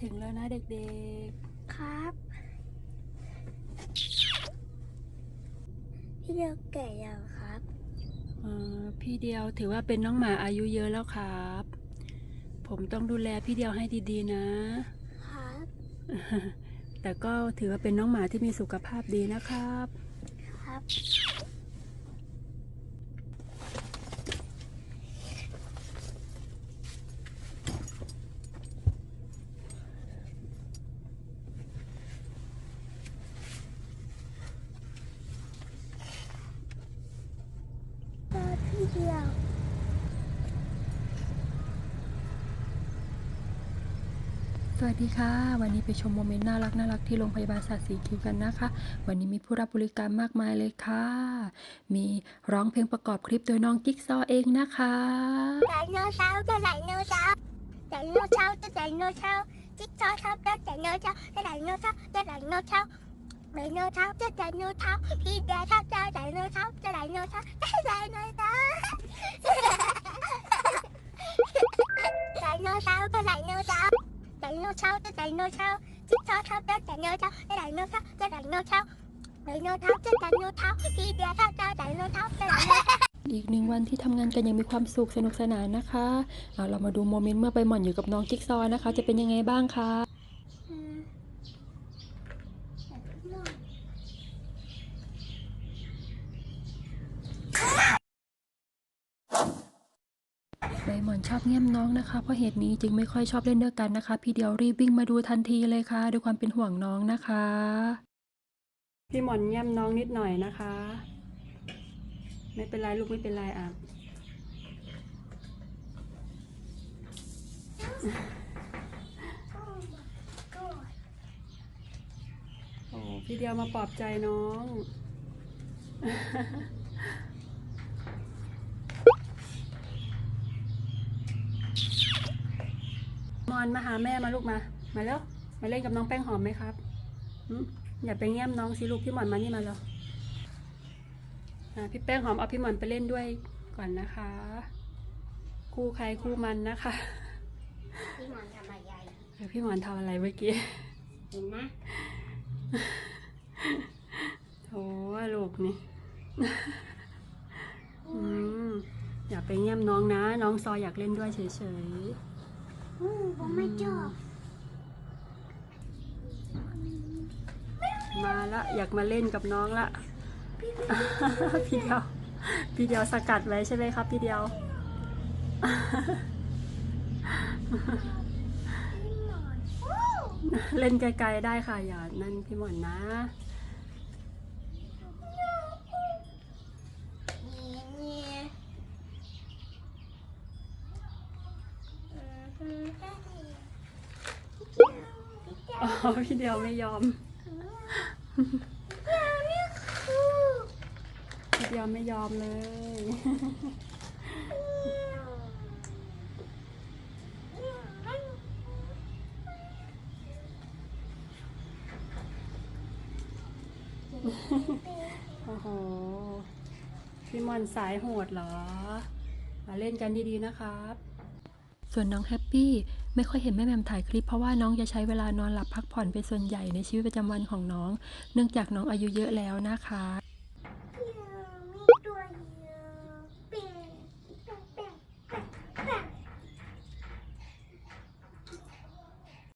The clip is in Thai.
ถึงแล้วนะเด็กครับ พี่เดียวแก่ยังครับๆเอ่อพี่เดียวถือว่าเป็นน้องหมาอายุเยอะแล้วครับ ผมต้องดูแลพี่เดียวให้ดีๆนะ ครับแต่ก็ถือว่าเป็นน้องหมาที่มีสุขภาพดีนะครับ ครับ ตอนพี่ เดียว สวัสดีค่ะ วันนี้ไปชมโมเมนต์น่ารักน่ารักที่โรงพยาบาลสัตว์สีคิ้วกันนะคะ วันนี้มีผู้รับบริการมากมายเลยค่ะ มีร้องเพลงประกอบคลิปโดยน้องจิ๊กซอเองนะคะไดโนเสาร์จะไดโนเสาร์ไดโนเสาร์จะไดโนเสาร์จิ๊กซอชอบจะไดโนเสาร์จะไดโนเสาร์จะไดโนเสาร์ไดโนเสาร์จะไดโนเสาร์พี่แดชอบจะไดโนเสาร์จะไดโนเสาร์ เช้าร์จะไดโนเช้าจิ๊กซอว์ชอบจะไดโนเช้าร์จะไดโนเช้าร์จะไดโนเช้าร์ไดโนเสาร์จะไดโนเสาร์พี่แดชอบจะไดโนเสาจะไดโนเสาอีกหนึ่งวันที่ทำงานกันอยังมีความสุขสนุกสนานนะคะเอาเรามาดูโมเมนต์เมื่อไปหม่อนอยู่กับน้องจิ๊กซอนะคะ จะเป็นยังไงบ้างคะ อืม ใบหม่อนชอบเงี่ยมน้องนะคะ เพราะเหตุนี้จึงไม่ค่อยชอบเล่นด้วยกันนะคะ พี่เดียวรีบวิ่งมาดูทันทีเลยค่ะ ด้วยความเป็นห่วงน้องนะคะ พี่หม่อนเงี่ยมน้องนิดหน่อยนะคะ ไม่เป็นไรลูกไม่เป็นไรอะโอ้พี่เดียวมาปลอบใจน้อง มอนมาหาแม่มาลูกมา มาแล้ว มาเล่นกับน้องแป้งหอมไหมครับหึอย่าไปเงี่ยมน้องสิลูกพี่หมอนมานี่มาแล้วอะพี่แป้งหอมเอาพี่หมอนไปเล่นด้วยก่อนนะคะ คู่ใครคู่มันนะคะ พี่หมอนทำอะไรเออพี่หมอนทำอะไรเมื่อกี้เห็นไหมโอ้ลูกนี่อืมอย่าไปเงี่ยมน้องนะ น้องซออยากเล่นด้วยเฉย อืมผมไม่ชอบๆมาละอยากมาเล่นกับน้องละ พี่เดียว พี่เดียวสกัดไว้ใช่ไหมครับ พี่เดียวพี่หมอนโอ้เล่นไกลๆได้ค่ะอย่านั่นพี่หมอนนะ นี่นี่อืมได้ดิพี่เจ้า อ๋อพี่เดียวไม่ยอมเจ้านี่คือพี่เดียวไม่ยอมเลย โอ้โห พี่มอนสายโหดเหรอ มาเล่นกันดีๆนะครับ ส่วนน้องแฮปปี้ไม่ค่อยเห็นแม่แมมถ่ายคลิปเพราะว่าน้องจะใช้เวลานอนหลับพักผ่อนเป็นส่วนใหญ่ในชีวิตประจำวันของน้อง เนื่องจากน้องอายุเยอะแล้วนะคะ